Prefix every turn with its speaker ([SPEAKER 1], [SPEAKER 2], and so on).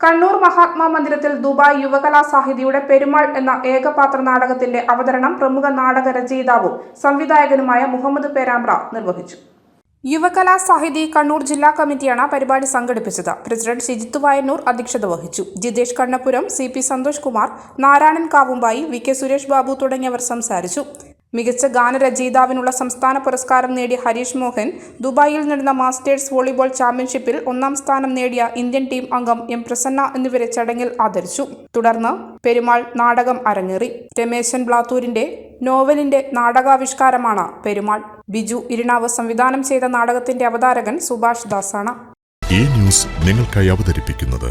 [SPEAKER 1] കണ്ണൂർ മഹാത്മാ മന്ദിരത്തിൽ ദുബായ് യുവകലാ സാഹിതിയുടെ പെരുമാൾ എന്ന ഏകപാത്ര നാടകത്തിന്റെ അവതരണം പ്രമുഖ നാടക രചയിതാവും സംവിധായകനുമായ മുഹമ്മദ് പേരാമ്പ്ര നിർവഹിച്ചു. യുവകലാ സാഹിതി കണ്ണൂർ ജില്ലാ കമ്മിറ്റിയാണ് പരിപാടി സംഘടിപ്പിച്ചത്. പ്രസിഡന്റ് ഷിജിത്ത് വായന്നൂർ അധ്യക്ഷത വഹിച്ചു. Jithesh Kannapuram C P Santhosh Kumar Narayanan Kavumbayi V K Suresh Babu തുടങ്ങിയവർ സംസാരിച്ചു. മികച്ച ഗാനരചയിതാവിനുള്ള സംസ്ഥാന പുരസ്കാരം നേടിയ ഹരീഷ് മോഹൻ ദുബായിൽ നടന്ന മാസ്റ്റേഴ്സ് വോളിബോൾ ചാമ്പ്യൻഷിപ്പിൽ ഒന്നാം സ്ഥാനം നേടിയ ഇന്ത്യൻ ടീം അംഗം എം പ്രസന്ന എന്നിവരെ ചടങ്ങിൽ ആദരിച്ചു. തുടർന്ന് പെരുമാൾ നാടകം അരങ്ങേറി. രമേശൻ ബ്ലാത്തൂരിന്റെ നോവലിന്റെ നാടകാവിഷ്കാരമാണ് പെരുമാൾ. ബിജു ഇരിണാവ് സംവിധാനം ചെയ്ത നാടകത്തിന്റെ അവതാരകൻ സുഭാഷ് ദാസാണ്.
[SPEAKER 2] ഈ ന്യൂസ് നിങ്ങൾക്കായി അവതരിപ്പിക്കുന്നത്